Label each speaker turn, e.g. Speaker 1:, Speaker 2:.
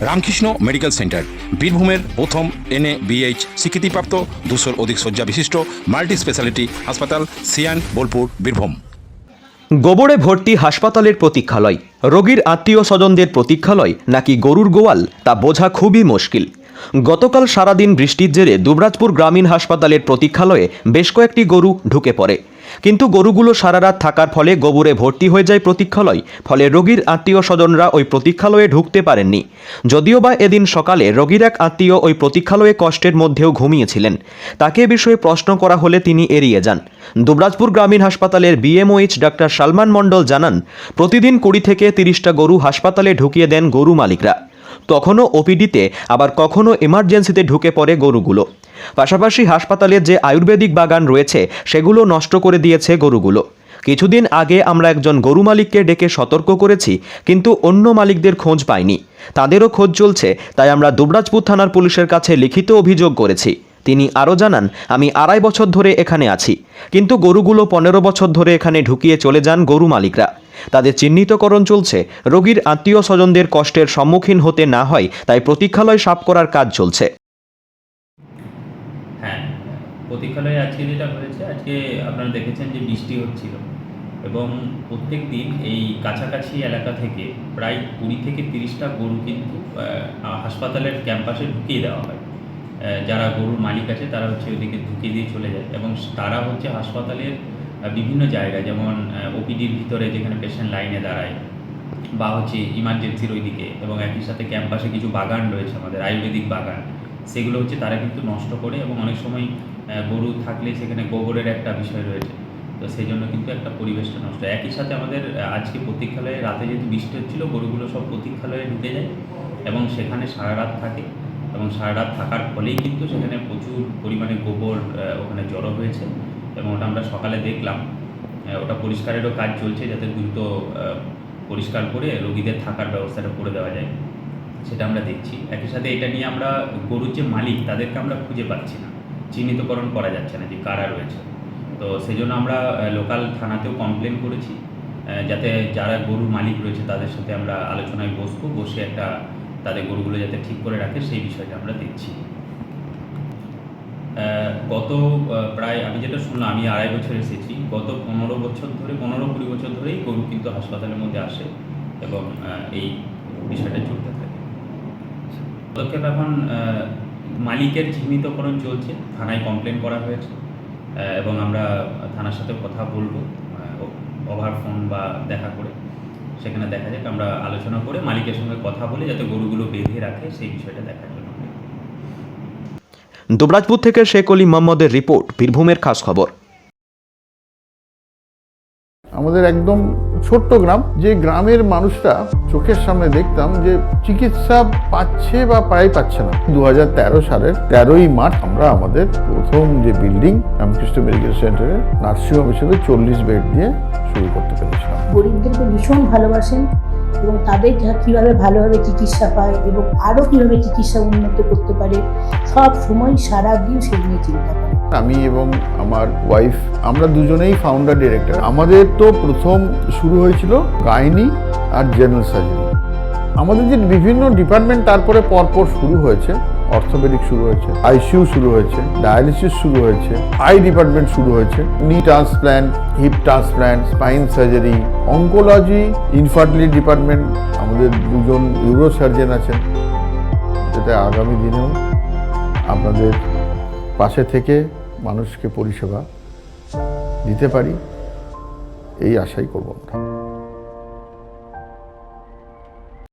Speaker 1: Ramakrishna medical centre. বীরভূমের প্রথম N A BH স্বীকৃতিপ্রাপ্ত দুশোর অধিক শয্যা বিশিষ্ট মাল্টি স্পেশালিটি হাসপাতাল সিয়ান বোলপুর, বীরভূম।
Speaker 2: গোবরে ভর্তি হাসপাতালের প্রতীক্ষালয়। রোগীর আত্মীয় স্বজনদের প্রতীক্ষালয় নাকি গরুর গোয়াল তা বোঝা খুবই মুশকিল। গতকাল সারাদিন বৃষ্টির জেরে দুবরাজপুর গ্রামীণ হাসপাতালের প্রতীক্ষালয়ে বেশ কয়েকটি গরু ঢুকে পড়ে। কিন্তু গরুগুলো সারা রাত থাকার ফলে গোবরে ভর্তি হয়ে যায় প্রতীক্ষালয়, ফলে রোগীর আত্মীয় স্বজনরা ওই প্রতীক্ষালয়ে ঢুকতে পারেননি। যদিও বা এদিন সকালে রোগীর এক আত্মীয় ওই প্রতীক্ষালয়ে কষ্টের মধ্যেও ঘুমিয়েছিলেন। তাকে বিষয়ে প্রশ্ন করা হলে তিনি এড়িয়ে যান। দুবরাজপুর গ্রামীণ হাসপাতালের বিএমওএইচ ডাক্তার সালমান মণ্ডল জানান, প্রতিদিন কুড়ি থেকে তিরিশটা গরু হাসপাতালে ঢুকিয়ে দেন গরু মালিকরা। তখনও ওপিডিতে, আবার কখনও এমার্জেন্সিতে ঢুকে পড়ে গরুগুলো। পাশাপাশি হাসপাতালের যে আয়ুর্বেদিক বাগান রয়েছে, সেগুলো নষ্ট করে দিয়েছে গরুগুলো। কিছুদিন আগে আমরা একজন গরু মালিককে ডেকে সতর্ক করেছি, কিন্তু অন্য মালিকদের খোঁজ পাইনি। তাদেরও খোঁজ চলছে, তাই আমরা দুবরাজপুর থানার পুলিশের কাছে লিখিত অভিযোগ করেছি। তিনি আরও জানান, আমি আড়াই বছর ধরে এখানে আছি। কিন্তু গরুগুলো পনেরো বছর ধরে এখানে ঢুকিয়ে চলে যান গরু মালিকরা। তাদের চিহ্নিতকরণ চলছে। রোগীর আত্মীয় স্বজনদের কষ্টের সম্মুখীন হতে না হয়, তাই প্রতীক্ষালয় সাফ করার কাজ চলছে।
Speaker 3: হ্যাঁ প্রতীক্ষালয়ে আজকে যেটা হয়েছে, আজকে আপনারা দেখেছেন যে বৃষ্টি হচ্ছিল এবং প্রত্যেক দিন এই কাছাকাছি এলাকা থেকে প্রায় কুড়ি থেকে তিরিশটা গরু কিন্তু হাসপাতালের ক্যাম্পাসে ঢুকিয়ে দেওয়া হয়। যারা গরুর মালিক আছে, তারা হচ্ছে ওইদিকে ঢুকিয়ে দিয়ে চলে যায় এবং তারা হচ্ছে হাসপাতালের বিভিন্ন জায়গায়, যেমন ওপিডির ভিতরে যেখানে পেশেন্ট লাইনে দাঁড়ায়, বা হচ্ছে ইমার্জেন্সির ওইদিকে, এবং একই সাথে ক্যাম্পাসে কিছু বাগান রয়েছে আমাদের, আয়ুর্বেদিক বাগান। সেগুলো হচ্ছে তারা কিন্তু নষ্ট করে এবং অনেক সময় গরু থাকলে সেখানে গোবরের একটা বিষয় রয়েছে। তো সেই জন্য কিন্তু একটা পরিবেশটা নষ্ট। একই সাথে আমাদের আজকে প্রতীক্ষালয়ে রাতে যেহেতু বৃষ্টি হচ্ছিল, গরুগুলো সব প্রতীক্ষালয়ে ঢুকে যায় এবং সেখানে সারা রাত থাকে। এবং সারা রাত থাকার ফলেই কিন্তু সেখানে প্রচুর পরিমাণে গোবর ওখানে জড়ো হয়েছে। এবং ওটা আমরা সকালে দেখলাম। ওটা পরিষ্কারেরও কাজ চলছে যাতে দ্রুত পরিষ্কার করে রোগীদের থাকার ব্যবস্থাটা করে দেওয়া যায়। সেটা আমরা দেখছি। একই সাথে এটা নিয়ে আমরা গরুর যে মালিক, তাদেরকে আমরা খুঁজে পাচ্ছি না। চিহ্নিতকরণ করা যাচ্ছে না যে কারা রয়েছে। তো সেই জন্য আমরা লোকাল থানাতেও কমপ্লেন করেছি। যাতে যারা গরুর মালিক রয়েছে, তাদের সাথে আমরা আলোচনায় বসবো। বসে একটা তাদের গরুগুলো যাতে ঠিক করে রাখে, সেই বিষয়টা আমরা দেখছি। গত প্রায় আমি যেটা শুনলাম, আমি আড়াই বছর এসেছি। গত পনেরো বছর ধরে, পনেরো কুড়ি বছর ধরেই গরু কিন্তু হাসপাতালের মধ্যে আসে এবং এই বিষয়টা চলতে থাকে। পদক্ষেপ এখন মালিকের চিহ্নিতকরণ চলছে। থানায় কমপ্লেন করা হয়েছে এবং আমরা থানার সাথে কথা বলব ওভার ফোন বা দেখা করে। সেখানে দেখা যাক, আমরা আলোচনা করে মালিকের সঙ্গে কথা বলে যাতে গরুগুলো বেঁধে রাখে, সেই বিষয়টা দেখার জন্য।
Speaker 2: দুবরাজপুর থেকে শেখ অলি মোহাম্মদের রিপোর্ট বীরভূমের খাস খবর।
Speaker 4: আমাদের একদম ছোট্ট গ্রাম যে গ্রামের মানুষরা চোখের সামনে দেখতাম যে চিকিৎসা পাচ্ছে বা প্রায় পাচ্ছে না। দু হাজার তেরো সালের তেরোই মার্চ আমরা আমাদের প্রথম যে বিল্ডিং রামকৃষ্ণ মেডিকেল সেন্টারে নার্সিংহোম হিসেবে চল্লিশ বেড দিয়ে শুরু করতে পেরেছিলাম।
Speaker 5: গরিবদেরকে ভীষণ ভালোবাসেন এবং তাদের কীভাবে ভালোভাবে চিকিৎসা পায় এবং আরও কীভাবে চিকিৎসা উন্নত করতে পারে, সব সময় সারা দিন সেই নিয়ে চিন্তা করে।
Speaker 4: আমি এবং আমার ওয়াইফ আমরা দুজনেই ফাউন্ডার ডিরেক্টর আমাদের তো প্রথম শুরু হয়েছিল গাইনি আর জেনারেল সার্জারি আমাদের যে বিভিন্ন ডিপার্টমেন্ট তারপরে পরপর শুরু হয়েছে অর্থোপেডিক শুরু হয়েছে, আইসিইউ শুরু হয়েছে, ডায়ালিসিস শুরু হয়েছে, আই ডিপার্টমেন্ট শুরু হয়েছে knee transplant hip transplant spine surgery oncology infertility department আমাদের দুজন ইউরো সার্জন আছেন। যাতে আগামী দিনেও আপনাদের পাশে থেকে মানুষকে পরিষেবা দিতে পারি, এই আশাই করব আমরা।